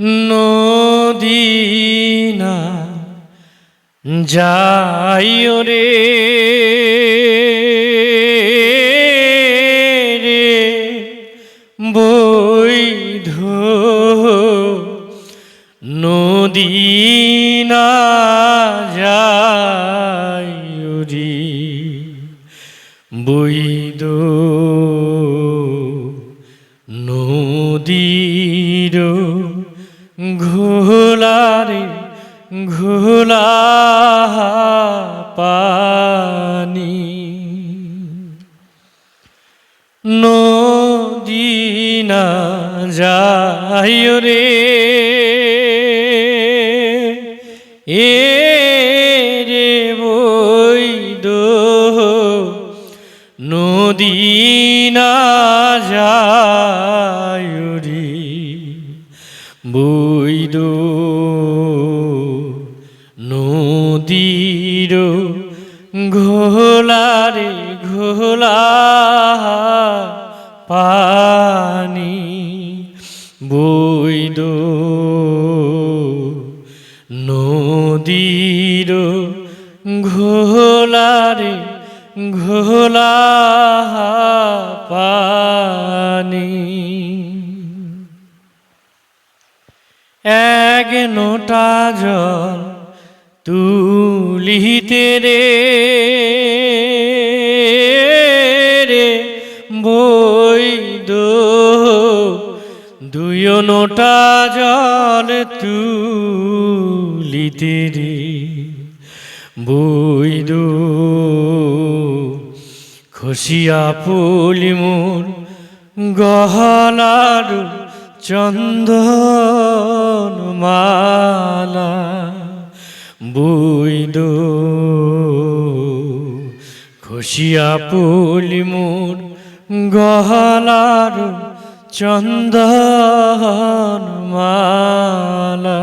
নদীনা যাইও রে। রে বৈধ নদীনা যাইও রে। বৈদ নদীর ঘোলারে ঘোলা পানি। নদীনা যায় রে এ রে বৈদ নদীনা যায় রে। বৈদ নদীর ঘোলারে ঘোলা পানি। বৈদ নদীর ঘোলারে ঘোলা পানি। এক নোটা জল তুলিতে রে রে বৈদ দুই নোটা জল তুলিতে রে বৈদ খসিয়া পুলি মোর গহনার চন্দন মালা বৈদ খসিয়া পুলি মোর গহনার চন্দন মালা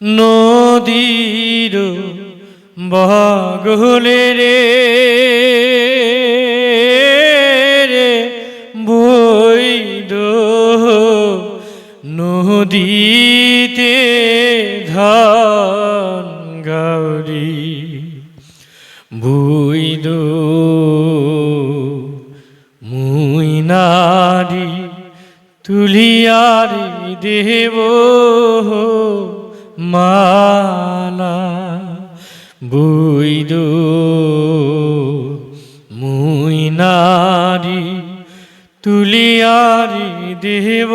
নদীর বগলে রে নদীতে ধন গৌরী বৈদ মুই নারী তুলিয়ারি দেব মালা বৈদ মুই নারী তুলিয়ারি দেব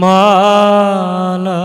মালা।